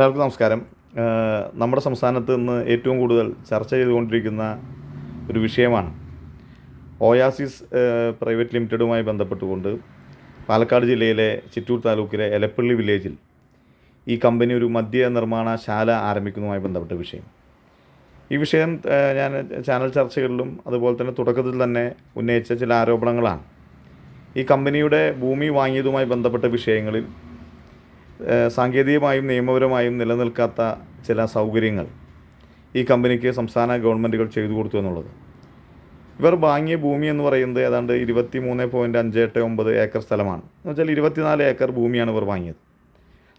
എല്ലാവർക്കും നമസ്കാരം. നമ്മുടെ സംസ്ഥാനത്ത് ഇന്ന് ഏറ്റവും കൂടുതൽ ചർച്ച ചെയ്തുകൊണ്ടിരിക്കുന്ന ഒരു വിഷയമാണ് ഓയാസിസ് പ്രൈവറ്റ് ലിമിറ്റഡുമായി ബന്ധപ്പെട്ടുകൊണ്ട് പാലക്കാട് ജില്ലയിലെ ചിറ്റൂർ താലൂക്കിലെ എലപ്പള്ളി വില്ലേജിൽ ഈ കമ്പനി ഒരു മദ്യ നിർമ്മാണശാല ആരംഭിക്കുന്നതുമായി ബന്ധപ്പെട്ട വിഷയം. ഈ വിഷയം ഞാൻ ചാനൽ ചർച്ചകളിലും അതുപോലെ തന്നെ തുടക്കത്തിൽ തന്നെ ഉന്നയിച്ച ചില ആരോപണങ്ങളാണ്. ഈ കമ്പനിയുടെ ഭൂമി വാങ്ങിയതുമായി ബന്ധപ്പെട്ട വിഷയങ്ങളിൽ സാങ്കേതികമായും നിയമപരമായും നിലനിൽക്കാത്ത ചില സൗകര്യങ്ങൾ ഈ കമ്പനിക്ക് സംസ്ഥാന ഗവൺമെന്റുകൾ ചെയ്തു കൊടുത്തു എന്നുള്ളത്. ഇവർ വാങ്ങിയ ഭൂമി എന്ന് പറയുന്നത് ഏതാണ്ട് ഇരുപത്തി മൂന്ന് പോയിന്റ് അഞ്ച് എട്ട് ഒമ്പത് ഏക്കർ സ്ഥലമാണ്. എന്ന് വെച്ചാൽ ഇരുപത്തിനാല് ഏക്കർ ഭൂമിയാണ് ഇവർ വാങ്ങിയത്.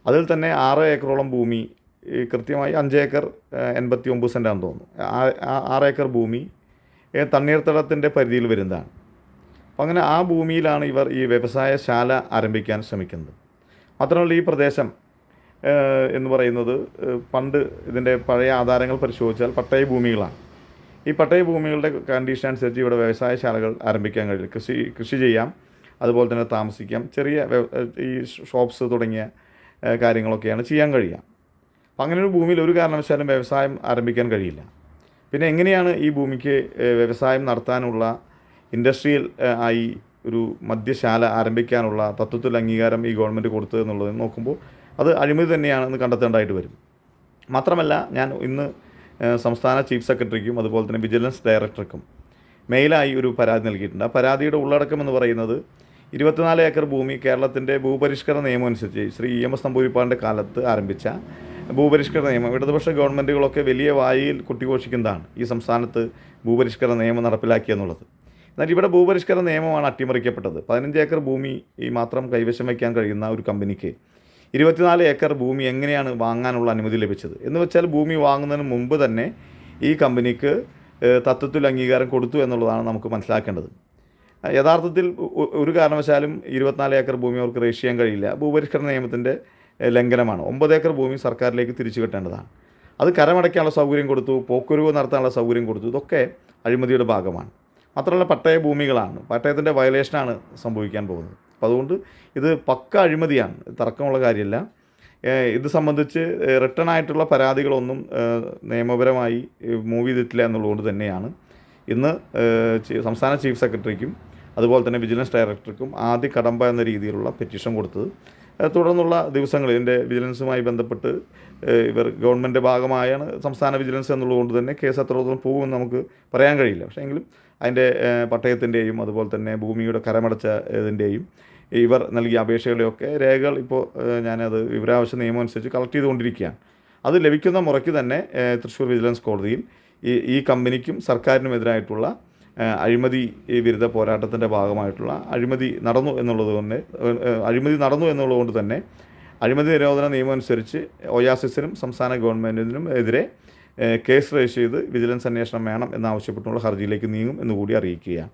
അതിൽ തന്നെ ആറ് ഏക്കറോളം ഭൂമി കൃത്യമായി അഞ്ച് ഏക്കർ എൺപത്തി ഒമ്പത് സെന്റാണെന്ന് തോന്നുന്നു. ആറ് ഏക്കർ ഭൂമി തണ്ണീർത്തടത്തിന്റെ പരിധിയിൽ വരുന്നതാണ്. അപ്പം അങ്ങനെ ആ ഭൂമിയിലാണ് ഇവർ ഈ വ്യവസായശാല ആരംഭിക്കാൻ ശ്രമിക്കുന്നത്. മാത്രമല്ല ഈ പ്രദേശം എന്ന് പറയുന്നത് പണ്ട് ഇതിന്റെ പഴയ ആധാരങ്ങൾ പരിശോധിച്ചാൽ പട്ടയ ഭൂമികളാണ്. ഈ പട്ടയ ഭൂമികളുടെ കണ്ടീഷൻ അനുസരിച്ച് ഇവിടെ വ്യവസായശാലകൾ ആരംഭിക്കാൻ കഴിയും. കൃഷി കൃഷി ചെയ്യാം അതുപോലെ തന്നെ താമസിക്കാം ചെറിയ ഈ ഷോപ്സ് തുടങ്ങിയ കാര്യങ്ങളൊക്കെയാണ് ചെയ്യാൻ കഴിയുക. അപ്പം അങ്ങനെ ഒരു ഭൂമിയിൽ ഒരു കാരണവശാലും വ്യവസായം ആരംഭിക്കാൻ കഴിയില്ല. പിന്നെ എങ്ങനെയാണ് ഈ ഭൂമിക്ക് വ്യവസായം നടത്താനുള്ള ഇൻഡസ്ട്രിയൽ ആയി ഒരു മദ്യശാല ആരംഭിക്കാനുള്ള തത്വത്തിൽ അംഗീകാരം ഈ ഗവൺമെന്റ് കൊടുത്തു എന്നുള്ളത് നോക്കുമ്പോൾ അത് അഴിമതി തന്നെയാണെന്ന് കണ്ടെത്തേണ്ടതായിട്ട് വരും. മാത്രമല്ല ഞാൻ ഇന്ന് സംസ്ഥാന ചീഫ് സെക്രട്ടറിക്കും അതുപോലെ തന്നെ വിജിലൻസ് ഡയറക്ടർക്കും മെയിലായി ഒരു പരാതി നൽകിയിട്ടുണ്ട്. ആ പരാതിയുടെ ഉള്ളടക്കം എന്ന് പറയുന്നത് ഇരുപത്തിനാല് ഏക്കർ ഭൂമി കേരളത്തിന്റെ ഭൂപരിഷ്കരണ നിയമം അനുസരിച്ച് ശ്രീ ഇ എം എസ് നമ്പൂരിപ്പാടിന്റെ കാലത്ത് ആരംഭിച്ച ഭൂപരിഷ്കരണ നിയമം ഇടതുപക്ഷ ഗവൺമെന്റുകളൊക്കെ വലിയ വായിൽ കുട്ടിഘോഷിക്കുന്നതാണ് ഈ സംസ്ഥാനത്ത് ഭൂപരിഷ്കരണ നിയമം നടപ്പിലാക്കിയെന്നുള്ളത്. എന്നാൽ ഇവിടെ ഭൂപരിഷ്കരണ നിയമമാണ് അട്ടിമറിക്കപ്പെട്ടത്. പതിനഞ്ച് ഏക്കർ ഭൂമി ഈ മാത്രം കൈവശം വയ്ക്കാൻ കഴിയുന്ന ഒരു കമ്പനിക്ക് ഇരുപത്തിനാല് ഏക്കർ ഭൂമി എങ്ങനെയാണ് വാങ്ങാനുള്ള അനുമതി ലഭിച്ചത്? എന്ന് വെച്ചാൽ ഭൂമി വാങ്ങുന്നതിന് മുമ്പ് തന്നെ ഈ കമ്പനിക്ക് തത്വത്തിൽ അംഗീകാരം കൊടുത്തു എന്നുള്ളതാണ് നമുക്ക് മനസ്സിലാക്കേണ്ടത്. യഥാർത്ഥത്തിൽ ഒരു കാരണവശാലും ഇരുപത്തിനാല് ഏക്കർ ഭൂമി അവർക്ക് രജിസ്റ്റർ ചെയ്യാൻ കഴിയില്ല. ഭൂപരിഷ്കരണ നിയമത്തിന്റെ ലംഘനമാണ്. ഒമ്പത് ഏക്കർ ഭൂമി സർക്കാരിലേക്ക് തിരിച്ചു കിട്ടേണ്ടതാണ്. അത് കരമടയ്ക്കാനുള്ള സൗകര്യം കൊടുത്തു പോക്കുരുവ് നടത്താനുള്ള സൗകര്യം കൊടുത്തു ഇതൊക്കെ അഴിമതിയുടെ ഭാഗമാണ്. മാത്രമല്ല പട്ടയ ഭൂമികളാണ്. പട്ടയത്തിന്റെ വയലേഷനാണ് സംഭവിക്കാൻ പോകുന്നത്. അപ്പോൾ അതുകൊണ്ട് ഇത് പക്ക അഴിമതിയാണ്. തർക്കമുള്ള കാര്യമല്ല. ഇത് സംബന്ധിച്ച് റിട്ടേൺ ആയിട്ടുള്ള പരാതികളൊന്നും നിയമപരമായി മൂവ് ചെയ്തിട്ടില്ല എന്നുള്ളതുകൊണ്ട് തന്നെയാണ്. ഇന്ന് സംസ്ഥാന ചീഫ് സെക്രട്ടറിക്കും അതുപോലെ തന്നെ വിജിലൻസ് ഡയറക്ടർക്കും ആദ്യ കടമ്പ എന്ന രീതിയിലുള്ള പെറ്റീഷൻ കൊടുത്തത്. തുടർന്നുള്ള ദിവസങ്ങളിൽ ഇതിന്റെ വിജിലൻസുമായി ബന്ധപ്പെട്ട് ഇവർ ഗവൺമെന്റ് ഭാഗമായാണ് സംസ്ഥാന വിജിലൻസ് എന്നുള്ളതുകൊണ്ട് തന്നെ കേസ് എത്രത്തോളം പോകുമെന്ന് നമുക്ക് പറയാൻ കഴിയില്ല. പക്ഷേ എങ്കിലും അതിന്റെ പട്ടയത്തിന്റെയും അതുപോലെ തന്നെ ഭൂമിയുടെ കരമടച്ച ഇതിന്റെയും ഇവർ നൽകിയ അപേക്ഷകളുടെയൊക്കെ രേഖകൾ ഇപ്പോൾ ഞാനത് വിവരാവശ്യ നിയമം അനുസരിച്ച് കളക്ട് ചെയ്തുകൊണ്ടിരിക്കുകയാണ്. അത് ലഭിക്കുന്ന മുറയ്ക്ക് തന്നെ തൃശ്ശൂർ വിജിലൻസ് കോടതിയിൽ ഈ ഈ കമ്പനിക്കും സർക്കാരിനുമെതിരായിട്ടുള്ള അഴിമതി വിരുദ്ധ പോരാട്ടത്തിന്റെ ഭാഗമായിട്ടുള്ള അഴിമതി നടന്നു എന്നുള്ളത് കൊണ്ട് അഴിമതി നടന്നു എന്നുള്ളതുകൊണ്ട് തന്നെ അഴിമതി നിരോധന നിയമം അനുസരിച്ച് ഒയാസിസിനും സംസ്ഥാന ഗവൺമെന്റിനും എതിരെ കേസ് രജിസ്റ്റർ ചെയ്ത് വിജിലൻസ് അന്വേഷണം വേണം എന്നാവശ്യപ്പെട്ടുള്ള ഹർജിയിലേക്ക് നീങ്ങും എന്നുകൂടി അറിയിക്കുകയാണ്.